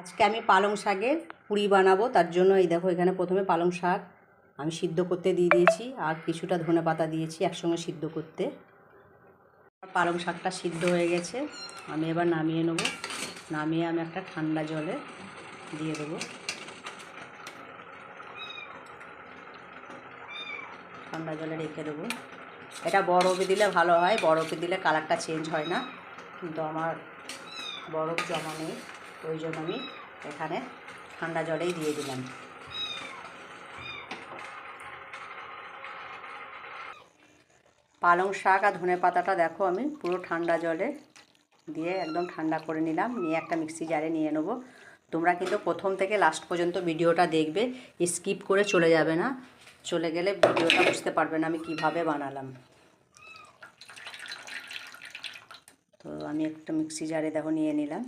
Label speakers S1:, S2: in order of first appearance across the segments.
S1: আজকে আমি পালং শাকের পুরি বানাবো, তার জন্য এই দেখো এখানে প্রথমে পালং শাক আমি সিদ্ধ করতে দিয়ে দিয়েছি, আর কিছুটা ধনে পাতা দিয়েছি একসঙ্গে সিদ্ধ করতে। পালং শাকটা সিদ্ধ হয়ে গেছে, আমি এবার নামিয়ে নেব। নামিয়ে আমি একটা ঠান্ডা জলে দিয়ে দেবো। ঠান্ডা জলে রেখে দেবো। এটা বরফে দিলে ভালো হয়, বরফে দিলে কালারটা চেঞ্জ হয় না, কিন্তু আমার বরফ জমা নেই। ওই জন্য আমি এখানে ঠান্ডা জলেই দিয়ে দিলাম। পালং শাক আর ধনে পাতাটা দেখো আমি পুরো ঠান্ডা জলে দিয়ে একদম ঠান্ডা করে নিলাম। নিয়ে একটা মিক্সি জারে নিয়ে নেব। তোমরা কিন্তু প্রথম থেকে লাস্ট পর্যন্ত ভিডিওটা দেখবে স্কিপ করে চলে যাবে না। চলে গেলে ভিডিওটা বুঝতে পারবে না আমি কীভাবে বানালাম। তো আমি একটা মিক্সি জারে দেখো নিয়ে নিলাম।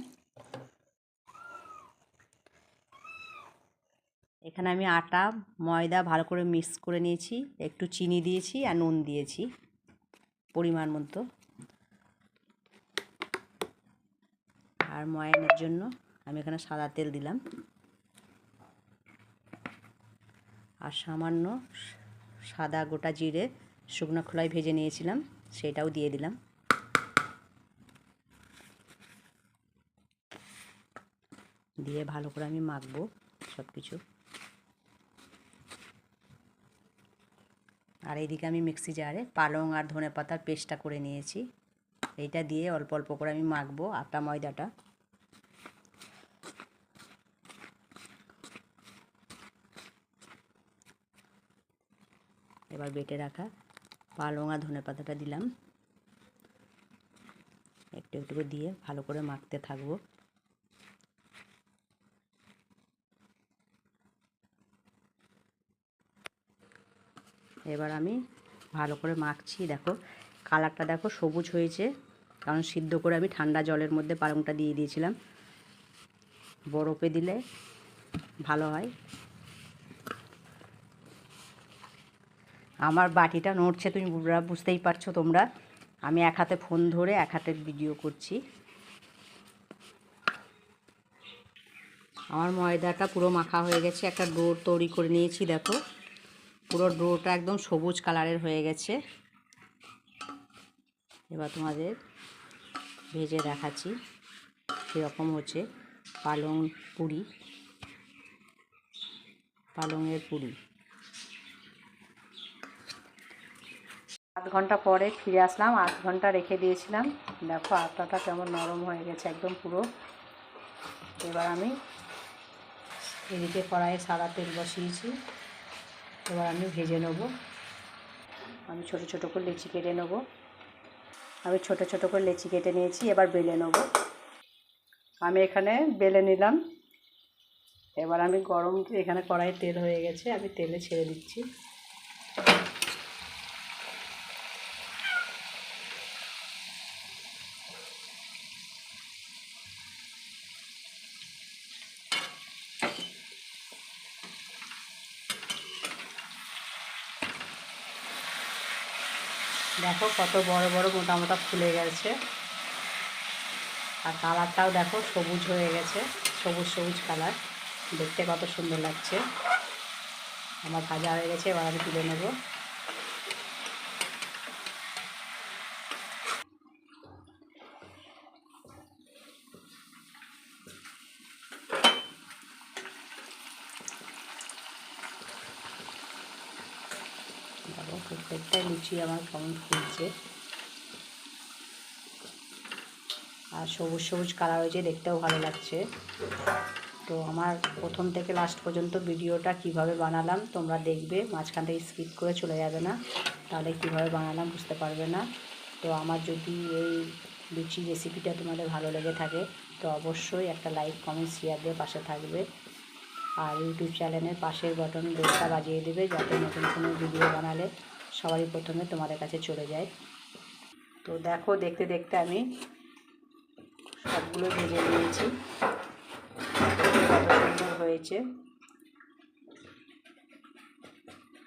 S1: এখানে আমি আটা, ময়দা ভালো করে মিক্স করে নিয়েছি। একটু চিনি দিয়েছি আর নুন দিয়েছি, পরিমাণ মতো। আর ময়ানের জন্য আমি এখানে সাদা তেল দিলাম। আর সামান্য সাদা গোটা জিরে শুকনো খোলায় ভেজে নিয়েছিলাম, সেটাও দিয়ে দিলাম। দিয়ে ভালো করে আমি মাখবো সব কিছু আর এইদিকে আমি মিক্সি জারে পালং আর ধনে পাতার পেস্টটা করে নিয়েছি। এইটা দিয়ে অল্প অল্প করে আমি মাখবো আটা, ময়দাটা। এবার বেটে রাখা পালং আর ধনে পাতাটা দিলাম। একটু একটু দিয়ে ভালো করে মাখতে থাকব। এবার আমি ভালো করে মাখছি, দেখো। কালারটা দেখো, সবুজ হয়েছে। কারণ সিদ্ধ করে আমি ঠান্ডা জলের মধ্যে পালংটা দিয়ে দিয়েছিলাম। বরফে দিলে ভালো হয়। আমার বাটিটা নড়ছে, তুমি বুঝতেই পারছ তোমরা। আমি এক হাতে ফোন ধরে এক হাতে ভিডিও করছি। আমার ময়দাটা পুরো মাখা হয়ে গেছে, একটা ডোর তৈরি করে নিয়েছি, দেখো। পুরো ডোটা একদম সবুজ কালারের হয়ে গেছে। এবার তোমাদের ভেজে দেখাচ্ছি কীরকম হচ্ছে পালং পুরি। পালংয়ের পুরি। আধ ঘণ্টা পরে ফিরে আসলাম, আধ ঘণ্টা রেখে দিয়েছিলাম। দেখো আটাটা কেমন নরম হয়ে গেছে একদম পুরো। এবার আমি এদিকে কড়াইয়ে সাদা তেল বসিয়েছি। এবার আমি ভেজে নেব। আমি ছোট ছোট করে লেচি কেটে নেব। আমি ছোট ছোট করে লেচি কেটে নিয়েছি, এবার বেলে নেব। আমি এখানে বেলে নিলাম। এবার আমি গরম, এখানে কড়াই তেল হয়ে গেছে, আমি তেলে ছেড়ে দিচ্ছি। দেখো কত বড় বড় মোটা মোটা ফুলে গেছে। আর কালারটাও দেখো সবুজ হয়ে গেছে, সবুজ সবুজ কালার। দেখতে কত সুন্দর লাগছে। আমার ভাজা হয়ে গেছে, এবার আমি তুলে নেব। প্রত্যেকটা লুচি আমার কেমন ফুলছে আর সবুজ সবুজ কালার হয়েছে, দেখতেও ভালো লাগছে। তো আমার প্রথম থেকে লাস্ট পর্যন্ত ভিডিওটা কীভাবে বানালাম তোমরা দেখবে, মাঝখান থেকে স্কিপ করে চলে যাবে না। তাহলে কীভাবে বানালাম বুঝতে পারবে না। তো আমার যদি এই লুচি রেসিপিটা তোমাদের ভালো লেগে থাকে, তো অবশ্যই একটা লাইক কমেন্ট শেয়ার দিয়ে পাশে থাকবে। আর ইউটিউব চ্যানেলের পাশের বটন বেলটা বাজিয়ে দেবে যাতে নতুন কোনো ভিডিও বানালে সবারই প্রথমে তোমাদের কাছে চলে যায়। তো দেখো, দেখতে দেখতে আমি সবগুলো ভেজে নিয়েছি। সুন্দর হয়েছে।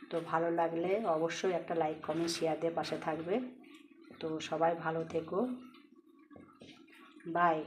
S1: তো ভালো লাগলে অবশ্যই একটা লাইক কমেন্ট শেয়ার দিয়ে পাশে থাকবে। তো সবাই ভালো থেকো। বাই